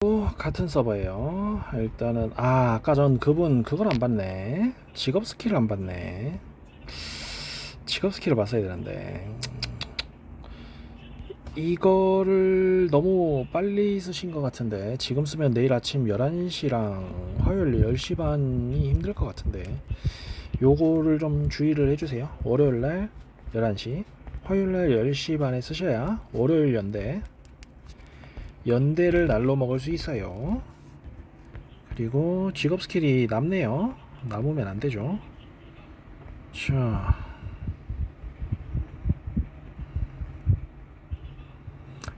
또 같은 서버예요. 일단은 아 아까 전 그분 그걸 안 봤네. 직업 스킬을 안 봤네. 직업 스킬을 봤어야 되는데 이거를 너무 빨리 쓰신 것 같은데 지금 쓰면 내일 아침 11시랑 화요일 10시 반이 힘들 것 같은데 요거를 좀 주의를 해주세요. 월요일 날 11시 화요일 날 10시 반에 쓰셔야 월요일 연대 연대를 날로 먹을 수 있어요. 그리고 직업 스킬이 남네요. 남으면 안 되죠. 자.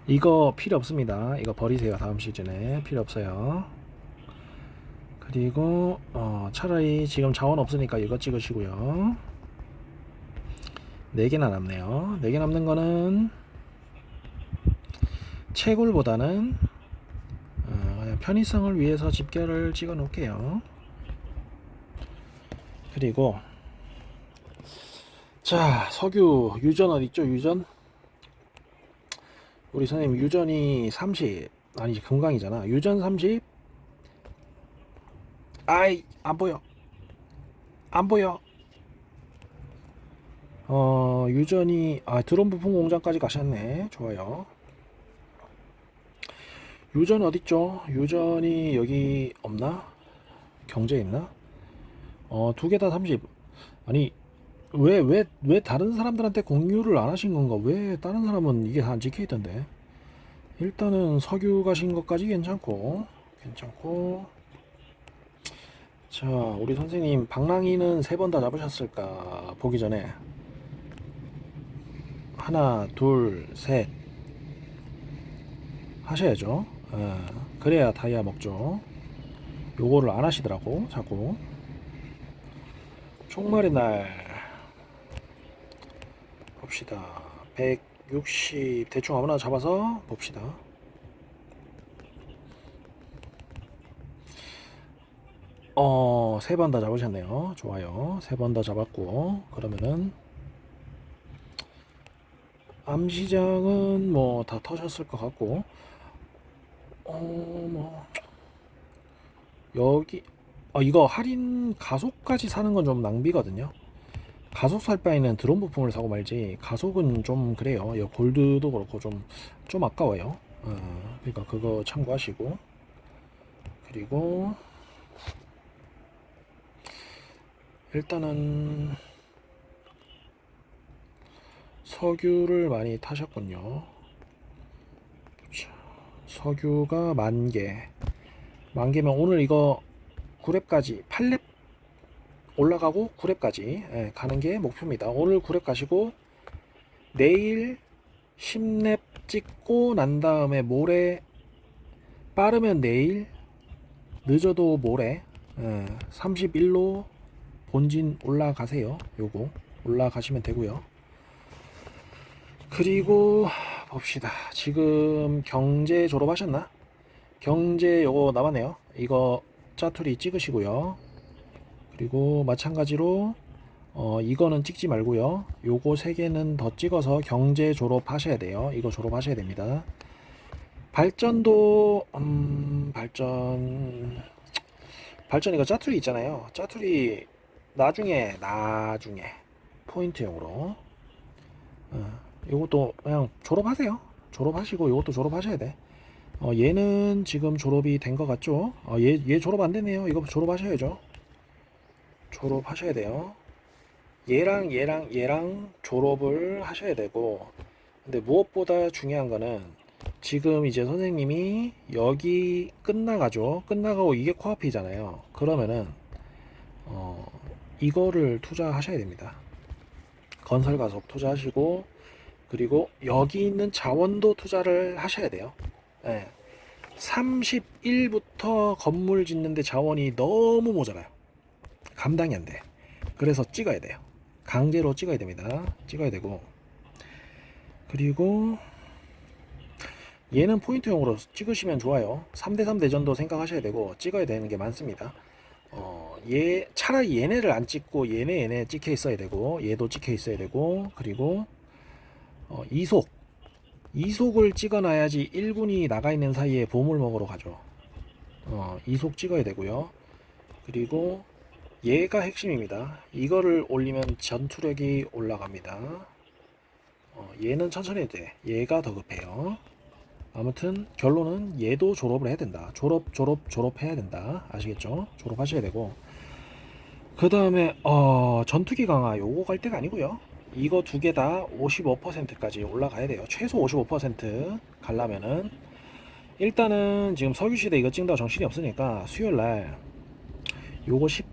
이거 필요 없습니다. 이거 버리세요. 다음 시즌에 필요 없어요. 그리고 어, 차라리 지금 자원 없으니까 이거 찍으시고요. 4개나 남네요. 4개 남는 거는 채굴보다는 어, 편의성을 위해서 집결을 찍어 놓을게요. 그리고 자 석유 유전 어디 있죠? 유전 우리 선생님 유전이 30 아니지 금강이잖아. 유전 30 아이 안 보여 안 보여 어 유전이 아 드론 부품 공장까지 가셨네 좋아요 유전 어딨죠? 유전이 여기 없나? 경제 있나? 어, 두 개 다 30. 아니, 왜, 왜, 왜 다른 사람들한테 공유를 안 하신 건가? 왜 다른 사람은 이게 다 안 찍혀 있던데? 일단은 석유 가신 것까지 괜찮고, 괜찮고. 자, 우리 선생님, 방랑이는 세 번 다 잡으셨을까? 보기 전에. 하나, 둘, 셋. 하셔야죠. 예, 그래야 다이아 먹죠. 요거를 안 하시더라고, 자꾸. 총말의 날 봅시다. 160 대충 아무나 잡아서 봅시다. 어, 세 번 다 잡으셨네요. 좋아요. 세 번 다 잡았고, 그러면은, 암시장은 뭐 다 터셨을 것 같고, 어, 뭐, 여기, 아, 이거 할인 가속까지 사는 건 좀 낭비거든요. 가속 살 바에는 드론 부품을 사고 말지, 가속은 좀 그래요. 이 골드도 그렇고 좀, 좀 아까워요. 어, 그러니까 그거 참고하시고. 그리고, 일단은, 석유를 많이 타셨군요. 자, 석유가 만 개. 만 개면 오늘 이거 9렙까지 8렙 올라가고 9렙까지 예, 가는 게 목표입니다. 오늘 9렙 가시고 내일 10렙 찍고 난 다음에 모레 빠르면 내일 늦어도 모레 예, 31로 본진 올라가세요. 요거 올라가시면 되고요. 그리고 봅시다. 지금 경제 졸업하셨나? 경제 요거 남았네요. 이거 짜투리 찍으시고요. 그리고 마찬가지로 어 이거는 찍지 말고요. 요거 세 개는 더 찍어서 경제 졸업하셔야 돼요. 이거 졸업하셔야 됩니다. 발전도 음 발전 발전 이거 짜투리 있잖아요. 짜투리 나중에 나중에 포인트용으로 어, 요것도 그냥 졸업하세요. 졸업하시고 요것도 졸업하셔야 돼. 어, 얘는 지금 졸업이 된 것 같죠? 어, 얘, 얘 졸업 안 되네요. 이거 졸업하셔야죠. 졸업하셔야 돼요. 얘랑 얘랑 얘랑 졸업을 하셔야 되고, 근데 무엇보다 중요한 거는 지금 이제 선생님이 여기 끝나가죠. 끝나가고 이게 코앞이잖아요. 그러면은, 어, 이거를 투자하셔야 됩니다. 건설 가속 투자하시고, 그리고 여기 있는 자원도 투자를 하셔야 돼요. 예. 31부터 건물 짓는데 자원이 너무 모자라요. 감당이 안 돼. 그래서 찍어야 돼요. 강제로 찍어야 됩니다. 찍어야 되고. 그리고 얘는 포인트용으로 찍으시면 좋아요. 3대3 대전도 생각하셔야 되고 찍어야 되는 게 많습니다. 어, 얘 차라리 얘네를 안 찍고 얘네 얘네 찍혀 있어야 되고 얘도 찍혀 있어야 되고 그리고 어, 이속 이속을 찍어놔야지 1군이 나가 있는 사이에 보물 먹으러 가죠. 어, 이속 찍어야 되고요. 그리고 얘가 핵심입니다. 이거를 올리면 전투력이 올라갑니다. 어, 얘는 천천히 해도 돼. 얘가 더 급해요. 아무튼 결론은 얘도 졸업을 해야 된다. 졸업, 졸업, 졸업 해야 된다. 아시겠죠? 졸업하셔야 되고. 그 다음에 어, 전투기 강화 요거 갈 때가 아니고요. 이거 두 개 다 55%까지 올라가야 돼요. 최소 55% 가려면은 일단은 지금 석유시대 이거 찍는다고 정신이 없으니까 수요일 날 요거 10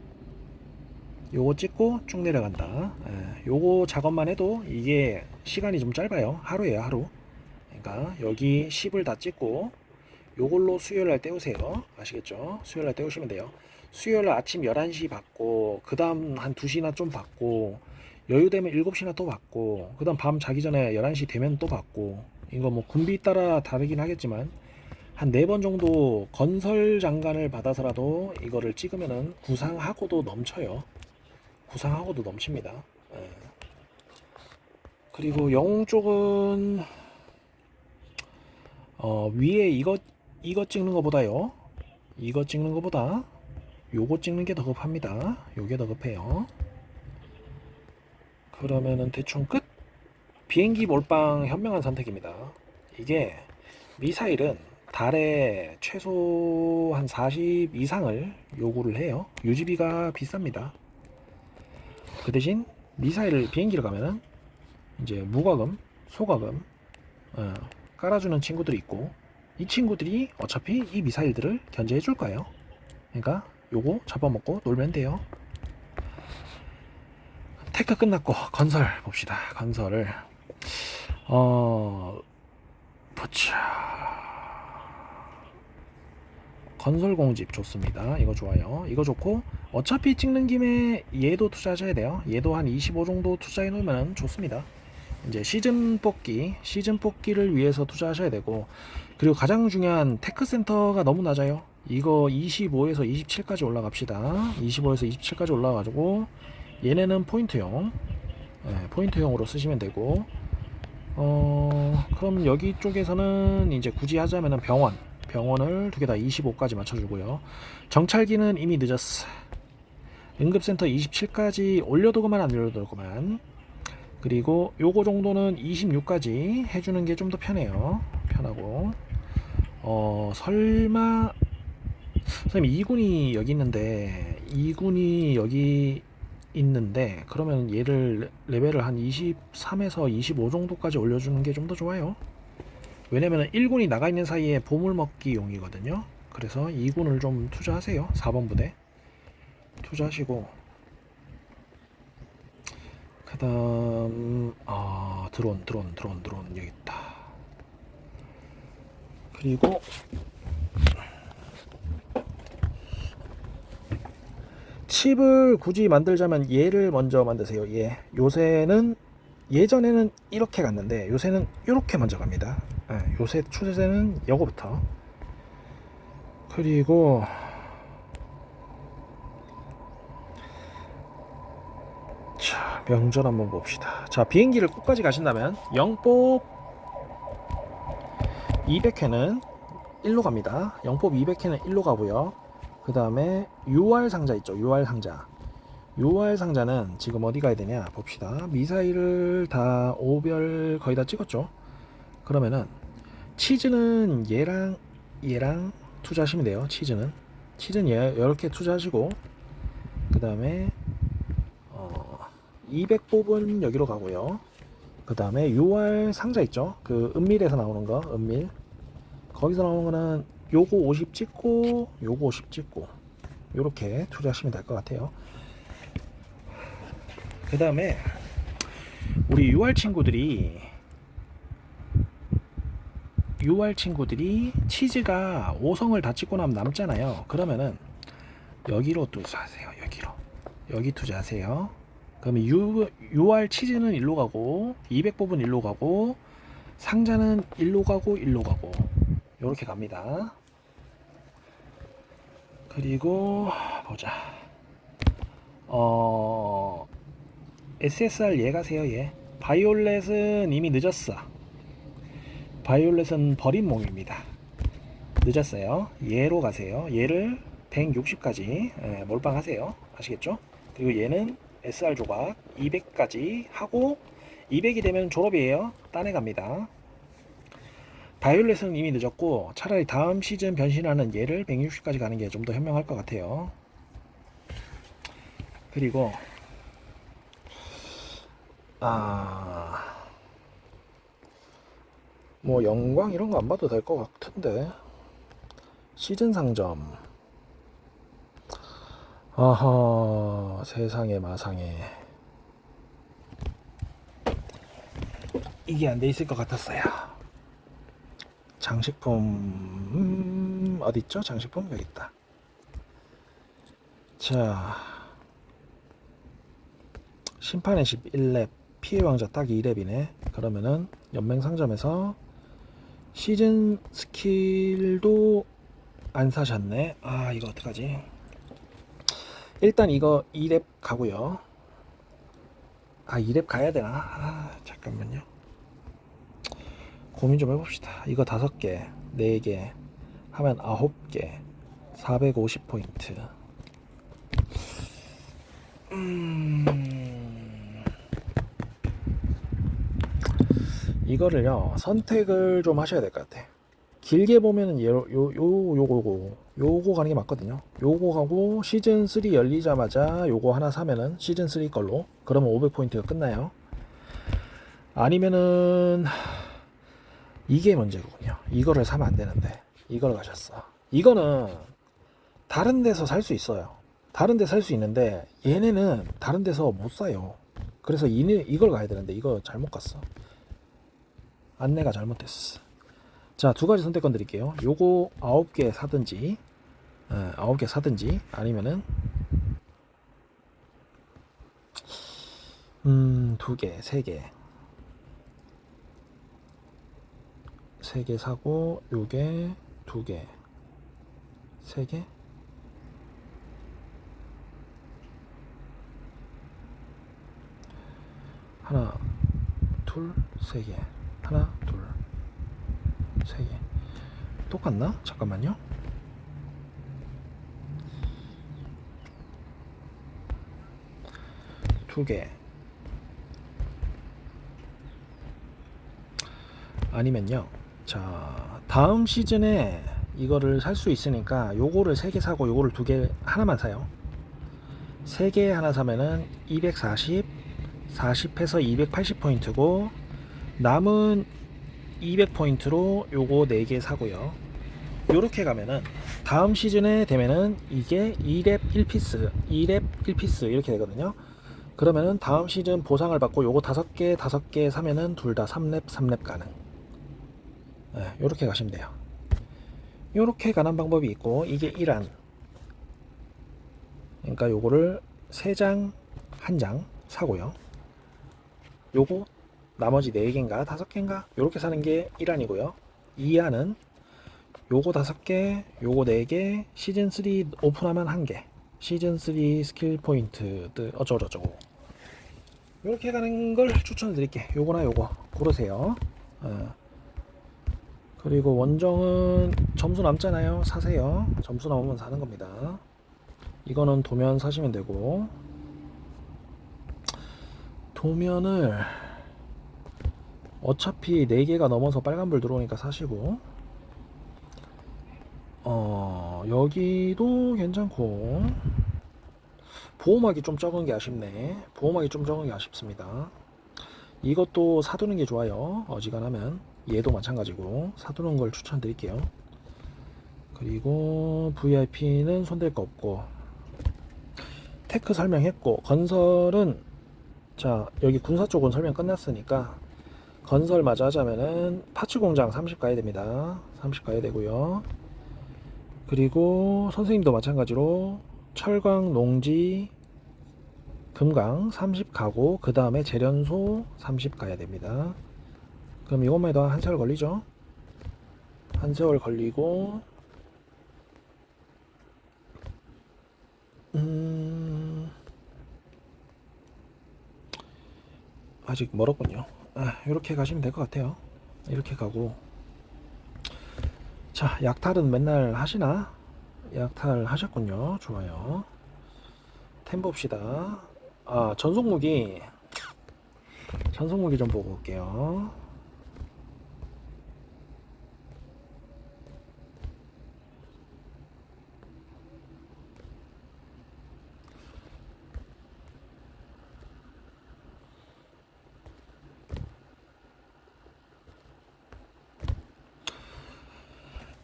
요거 찍고 쭉 내려간다. 예, 요거 작업만 해도 이게 시간이 좀 짧아요. 하루예요, 하루. 그러니까 여기 10을 다 찍고 요걸로 수요일 날 떼우세요. 아시겠죠? 수요일 날 떼우시면 돼요. 수요일 날 아침 11시 받고 그 다음 한 2시나 좀 받고 여유 되면 7시나 또 받고 그 다음 밤 자기 전에 11시 되면 또 받고 이거 뭐 군비 따라 다르긴 하겠지만 한 네 번 정도 건설 장관을 받아서라도 이거를 찍으면은 구상하고도 넘쳐요. 구상하고도 넘칩니다. 예. 그리고 영웅 쪽은 어, 위에 이거 이거 찍는 것보다요. 이거 찍는 것보다 요거 찍는 게 더 급합니다. 요게 더 급해요. 그러면은 대충 끝. 비행기 몰빵 현명한 선택입니다. 이게 미사일은 달에 최소 한 40 이상을 요구를 해요. 유지비가 비쌉니다. 그 대신 미사일을 비행기를 가면은 이제 무과금, 소과금 어, 깔아주는 친구들이 있고 이 친구들이 어차피 이 미사일들을 견제해 줄 거예요. 그러니까 요거 잡아먹고 놀면 돼요. 테크 끝났고 건설 봅시다. 건설을 어 보자. 건설 공집 좋습니다. 이거 좋아요. 이거 좋고 어차피 찍는 김에 얘도 투자하셔야 돼요. 얘도 한 25 정도 투자해 놓으면 좋습니다. 이제 시즌 뽑기, 시즌 뽑기를 위해서 투자하셔야 되고 그리고 가장 중요한 테크 센터가 너무 낮아요. 이거 25에서 27까지 올라갑시다. 25에서 27까지 올라가지고 얘네는 포인트형, 예, 포인트형으로 쓰시면 되고 어 그럼 여기 쪽에서는 이제 굳이 하자면은 병원, 병원을 두 개 다 25까지 맞춰주고요. 정찰기는 이미 늦었어. 응급센터 27까지 올려두고만 안 올려두고만. 그리고 요거 정도는 26까지 해주는 게 좀 더 편해요. 편하고. 어, 설마, 선생님 2군이 여기 있는데, 2군이 여기 있는데, 그러면 얘를 레벨을 한 23에서 25 정도까지 올려주는 게 좀 더 좋아요. 왜냐면 1군이 나가 있는 사이에 보물 먹기 용이거든요. 그래서 2군을 좀 투자하세요. 4번 부대. 투자하시고, 그 다음, 아, 드론, 드론, 드론, 드론, 여기 있다. 그리고, 칩을 굳이 만들자면 얘를 먼저 만드세요. 얘. 요새는, 예전에는 이렇게 갔는데, 요새는 이렇게 먼저 갑니다. 예, 요새 추세는 요거부터. 그리고, 자, 명절 한번 봅시다. 자, 비행기를 끝까지 가신다면 영법 200회는 1로 갑니다. 영법 200회는 1로 가고요. 그 다음에 UR 상자 있죠. UR 상자. UR 상자는 지금 어디 가야 되냐 봅시다. 미사일을 다 5별 거의 다 찍었죠. 그러면은 치즈는 얘랑 얘랑 투자하시면 돼요. 치즈는 치즈는 얘 이렇게 투자하시고 그 다음에 200 뽑은 여기로 가고요. 그 다음에 6월 상자 있죠? 그 은밀에서 나오는 거, 은밀. 거기서 나오는 거는 요거 50 찍고, 요거 50 찍고, 요렇게 투자하시면 될 것 같아요. 그 다음에 우리 6월 친구들이 6월 친구들이 치즈가 5성을 다 찍고 나면 남잖아요. 그러면은 여기로 투자하세요. 여기로. 여기 투자하세요. 그러면 U, UR 치즈는 일로 가고 200 뽑은 일로 가고 상자는 일로 가고 일로 가고 이렇게 갑니다. 그리고 보자. 어 SSR 얘 가세요 얘. 바이올렛은 이미 늦었어. 바이올렛은 버린 몸입니다. 늦었어요. 얘로 가세요. 얘를 160까지 예, 몰빵하세요. 아시겠죠? 그리고 얘는 SR 조각 200까지 하고 200이 되면 졸업이에요. 딴에 갑니다. 바이올렛은 이미 늦었고 차라리 다음 시즌 변신하는 얘를 160까지 가는 게 좀 더 현명할 것 같아요. 그리고 아. 뭐 영광 이런 거 안 봐도 될 것 같은데 시즌 상점 아하 세상에 마상에 이게 안 돼 있을 것 같았어요 장식품 음, 어디 있죠 장식품 여기 있다 자 심판의 11렙 피해 왕자 딱 2렙이네 그러면은 연맹 상점에서 시즌 스킬도 안 사셨네. 아, 이거 어떡하지? 일단 이거 2렙 가고요. 아, 2렙 가야 되나? 아, 잠깐만요. 고민 좀 해봅시다. 이거 5개, 4개 하면 9개, 450 포인트. 음... 이거를요 선택을 좀 하셔야 될 것 같아. 길게 보면은 요, 요, 요, 요거고, 요거 가는 게 맞거든요. 요거 가고 시즌 3 열리자마자 요거 하나 사면은 시즌 3 걸로 그러면 500포인트가 끝나요. 아니면은 이게 문제군요. 이거를 사면 안 되는데 이걸 가셨어. 이거는 다른 데서 살 수 있어요. 다른 데 살 수 있는데 얘네는 다른 데서 못 사요. 그래서 이, 이걸 가야 되는데 이거 잘못 갔어. 안내가 잘못됐어. 자, 두 가지 선택권 드릴게요. 요거 9개 사든지, 예, 9개 사든지, 아니면은, 음, 두 개, 세 개. 세 개 사고, 요게 두 개, 세 개. 하나, 둘, 세 개. 하나, 둘, 세 개. 똑같나? 잠깐만요. 두 개. 아니면요. 자, 다음 시즌에 이거를 살 수 있으니까 요거를 세개 사고 요거를 두개 하나만 사요. 세개 하나 사면은 240, 40해서 280포인트고 남은 200포인트로 요거 4개 사고요. 요렇게 가면은 다음 시즌에 되면은 이게 2랩 1피스, 2랩 1피스 이렇게 되거든요. 그러면은 다음 시즌 보상을 받고 요거 5개, 5개 사면은 둘 다 3랩, 3랩 가능. 네, 요렇게 가시면 돼요. 요렇게 가는 방법이 있고 이게 1안. 그러니까 요거를 3장, 1장 사고요. 요거 나머지 4개인가 5개인가 요렇게 사는 게 1안이고요 2안은 요거 5개 요거 4개 시즌3 오픈하면 1개 시즌3 스킬 포인트 어쩌고저쩌고 요렇게 가는 걸 추천을 드릴게 요거나 요거 고르세요 어. 그리고 원정은 점수 남잖아요. 사세요. 점수 남으면 사는 겁니다. 이거는 도면 사시면 되고. 도면을 어차피 4개가 넘어서 빨간불 들어오니까 사시고. 어 여기도 괜찮고. 보호막이 좀 적은 게 아쉽네. 보호막이 좀 적은 게 아쉽습니다. 이것도 사두는 게 좋아요. 어지간하면 얘도 마찬가지고 사두는 걸 추천드릴게요 그리고 VIP는 손댈 거 없고 테크 설명했고 건설은 자 여기 군사 쪽은 설명 끝났으니까 건설 마저 하자면은 파츠 공장 30 가야 됩니다. 30 가야 되고요. 그리고 선생님도 마찬가지로 철광, 농지, 금강 30 가고 그 다음에 재련소 30 가야 됩니다. 그럼 이것만 해도 한 세월 걸리죠? 한 세월 걸리고 음... 아직 멀었군요. 아, 이렇게 가시면 될 것 같아요. 이렇게 가고 자, 약탈은 맨날 하시나? 약탈 하셨군요. 좋아요. 템 봅시다. 아, 전속 무기. 전속 무기 좀 보고 올게요.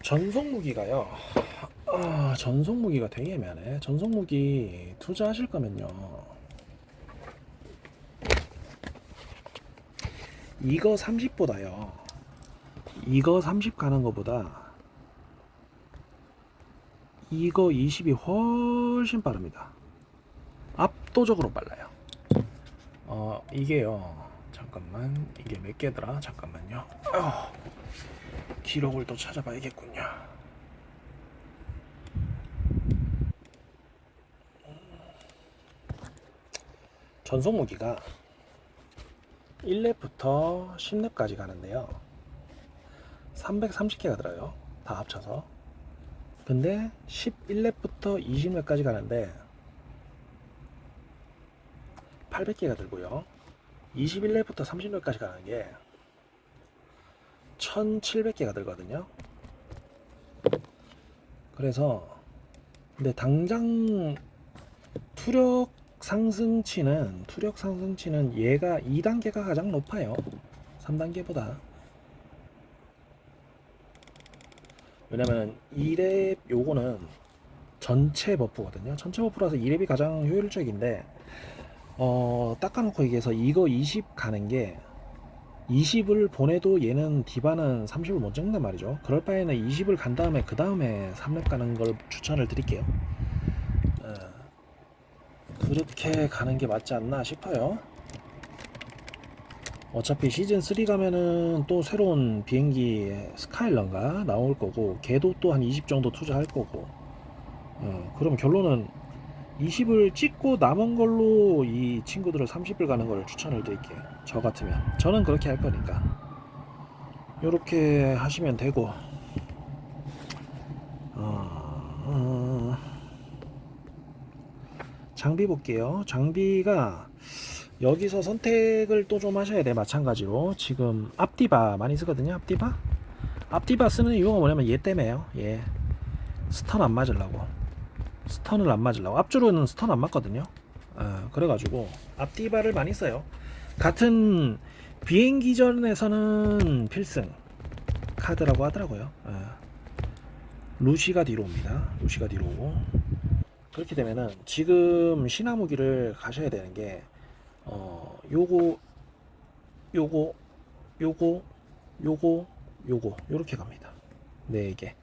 전속 무기가요. 아, 전속 무기가 되게 애매하네. 전속 무기 투자하실 거면요. 이거 30보다요. 이거 30 가는 것보다 이거 20이 훨씬 빠릅니다. 압도적으로 빨라요. 어, 이게요. 잠깐만. 이게 몇 개더라? 잠깐만요. 어, 기록을 또 찾아봐야겠군요. 전속 무기가 1렙부터 10렙까지 가는데요. 330개가 들어요. 다 합쳐서. 근데 11렙부터 20렙까지 가는데 800개가 들고요. 21렙부터 30렙까지 가는 게 1700개가 들거든요. 그래서 근데 당장 투력 상승치는 투력 상승치는 얘가 2단계가 가장 높아요. 3단계보다. 왜냐면 2렙 요거는 전체 버프거든요. 전체 버프라서 2렙이 가장 효율적인데 어, 닦아놓고 얘기해서 이거 20 가는 게 20을 보내도 얘는 디바는 30을 못 찍는단 말이죠. 그럴 바에는 20을 간 다음에 그 다음에 3렙 가는 걸 추천을 드릴게요. 어, 그렇게 가는 게 맞지 않나 싶어요. 어차피 시즌 3 가면은 또 새로운 비행기 스카일런가 나올 거고 걔도 또 한 20 정도 투자할 거고 어, 그럼 결론은 20을 찍고 남은 걸로 이 친구들을 30을 가는 걸 추천을 드릴게요. 저 같으면. 저는 그렇게 할 거니까. 이렇게 하시면 되고. 어, 어, 장비 볼게요. 장비가 여기서 선택을 또 좀 하셔야 돼 마찬가지로. 지금 앞디바 많이 쓰거든요. 앞디바? 앞디바 쓰는 이유가 뭐냐면 얘 때문에요. 얘. 스턴 안 맞으려고. 스턴을 안 맞으려고. 앞주로는 스턴 안 맞거든요. 아, 그래가지고 앞디바를 많이 써요 같은 비행기전에서는 필승 카드라고 하더라고요. 아, 루시가 뒤로 옵니다. 루시가 뒤로. 오고 그렇게 되면은 지금 신화무기를 가셔야 되는 게 어, 요거 요거 요거 요거 요거 요렇게 갑니다. 네 개.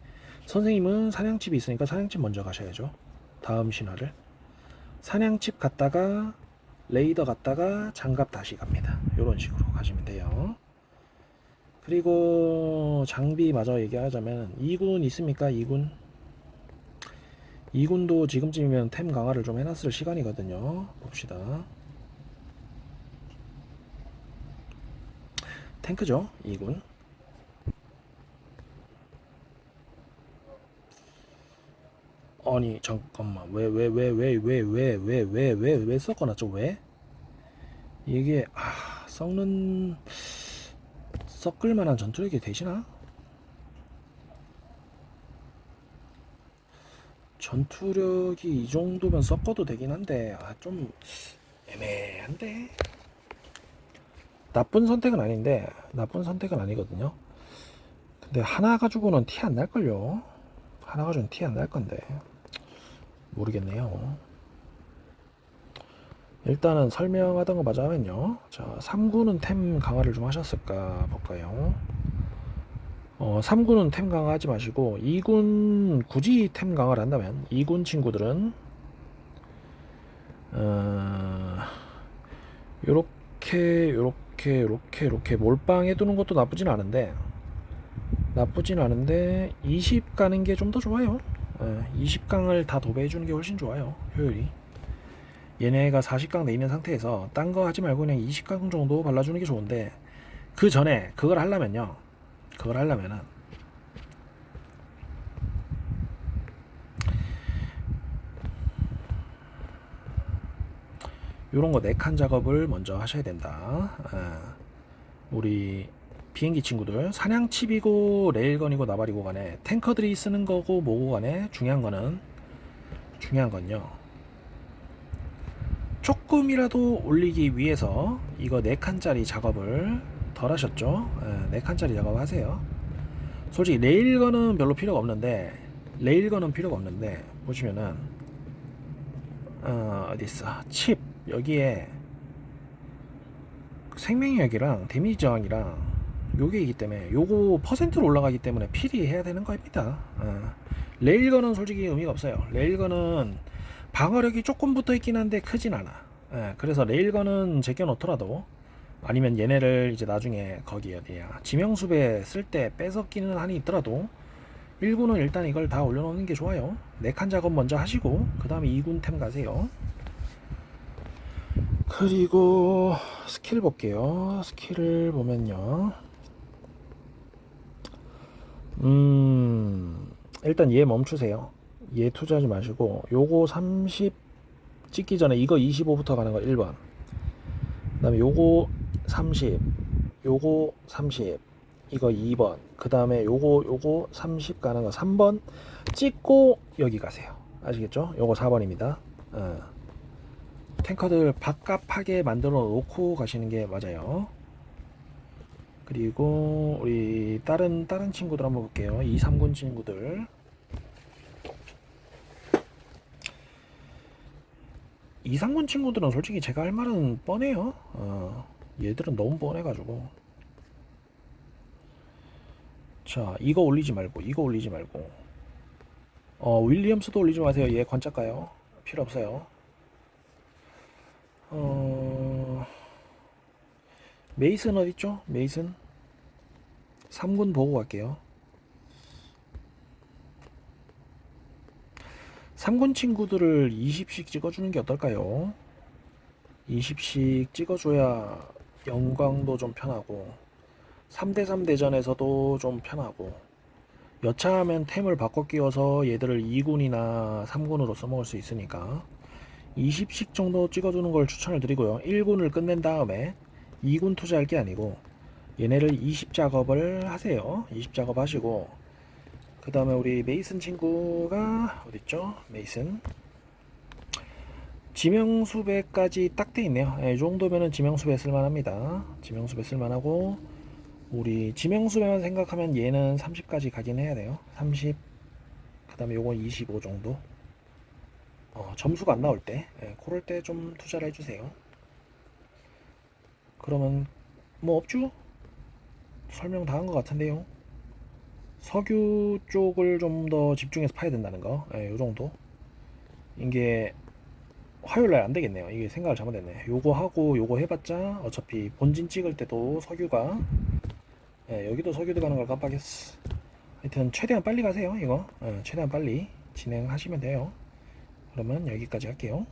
선생님은 사냥칩이 있으니까 사냥칩 먼저 가셔야죠. 다음 신화를. 사냥칩 갔다가 레이더 갔다가 장갑 다시 갑니다. 이런 식으로 가시면 돼요. 그리고 장비 마저 얘기하자면 2군 있습니까? 2군 2군도 지금쯤이면 템 강화를 좀 해놨을 시간이거든요. 봅시다. 탱크죠? 2군 아니 잠깐만. 왜 왜 왜 왜 왜 왜 왜 왜 왜 왜 섞어놨죠 왜? 이게 아 썩는 섞을 만한 전투력이 되시나? 전투력이 이 정도면 섞어도 되긴 한데 아 좀 애매한데? 나쁜 선택은 아닌데 나쁜 선택은 아니거든요. 근데 하나 가지고는 티 안 날걸요. 하나 가지고는 티 안 날 건데 모르겠네요. 일단은 설명하던 거 맞아 하면요. 자, 3구는 템 강화를 좀 하셨을까 볼까요? 어, 3구는 템 강화하지 마시고 2군 굳이 템 강화를 한다면 2군 친구들은 어, 요렇게 요렇게 요렇게 요렇게 몰빵해 두는 것도 나쁘진 않은데 나쁘진 않은데 20 가는 게 좀 더 좋아요. 예, 20강을 다 도배해주는 게 훨씬 좋아요. 효율이. 얘네가 40강 내 있는 상태에서 딴 거 하지 말고 그냥 20강 정도 발라주는 게 좋은데 그 전에 그걸 하려면요. 그걸 하려면은 이런 거 네 칸 작업을 먼저 하셔야 된다. 예, 우리 비행기 친구들 사냥칩이고 레일건이고 나발이고 간에 탱커들이 쓰는 거고 뭐고 간에 중요한 거는 중요한 건요. 조금이라도 올리기 위해서 이거 네 칸짜리 작업을 덜 하셨죠? 예, 네 칸짜리 작업 하세요. 솔직히 레일건은 별로 필요가 없는데 레일건은 필요가 없는데 보시면은 어, 어디 있어? 칩 여기에 생명력이랑 데미지 저항이랑 요게 있기 때문에 요거 퍼센트로 올라가기 때문에 필히 해야 되는 겁니다. 어. 레일건은 솔직히 의미가 없어요. 레일건은 방어력이 조금 붙어 있긴 한데 크진 않아. 예, 그래서 레일건은 제껴 놓더라도 아니면 얘네를 이제 나중에 거기 어디야 지명수배 쓸 때 뺏었기는 한이 있더라도 1군은 일단 이걸 다 올려놓는 게 좋아요. 4칸 작업 먼저 하시고 그 다음에 2군 템 가세요. 그리고 스킬 볼게요. 스킬을 보면요. 음, 일단 얘 멈추세요. 얘 투자하지 마시고 요거 30 찍기 전에 이거 25부터 가는 거 1번. 그다음에 요거 30, 요거 30, 이거 2번. 그다음에 요거 요거 30 가는 거 3번 찍고 여기 가세요. 아시겠죠? 요거 4번입니다. 어. 탱커들 밥값하게 만들어 놓고 가시는 게 맞아요. 그리고 우리 다른 다른 친구들 한번 볼게요. 2, 3군 친구들. 2, 3군 친구들은 솔직히 제가 할 말은 뻔해요. 어, 얘들은 너무 뻔해가지고. 자, 이거 올리지 말고, 이거 올리지 말고. 어, 윌리엄스도 올리지 마세요. 얘 관짝가요. 필요 없어요. 어, 메이슨 어딨죠? 메이슨? 3군 보고 갈게요. 3군 친구들을 20씩 찍어주는 게 어떨까요? 20씩 찍어줘야 영광도 좀 편하고 3대3 대전에서도 좀 편하고 여차하면 템을 바꿔 끼워서 얘들을 2군이나 3군으로 써먹을 수 있으니까 20씩 정도 찍어주는 걸 추천을 드리고요. 1군을 끝낸 다음에 2군 투자할 게 아니고 얘네를 20 작업을 하세요. 20 작업 하시고 그 다음에 우리 메이슨 친구가 어딨죠? 메이슨 지명수배까지 딱 돼 있네요. 예, 이 정도면은 지명수배 쓸만합니다. 지명수배 쓸만하고 우리 지명수배만 생각하면 얘는 30까지 가긴 해야 돼요. 30. 그 다음에 요건 25 정도. 어, 점수가 안 나올 때, 예, 그럴 때 좀 투자를 해주세요. 그러면 뭐 없죠? 설명 다 한 것 같은데요. 석유 쪽을 좀 더 집중해서 파야 된다는 거, 예, 요 정도. 이게 화요일 날 안 되겠네요. 이게 생각을 잘못했네. 요거 하고 요거 해봤자 어차피 본진 찍을 때도 석유가 예, 여기도 석유 들어가는 걸 깜빡했어. 하여튼 최대한 빨리 가세요. 이거 예, 최대한 빨리 진행하시면 돼요. 그러면 여기까지 할게요.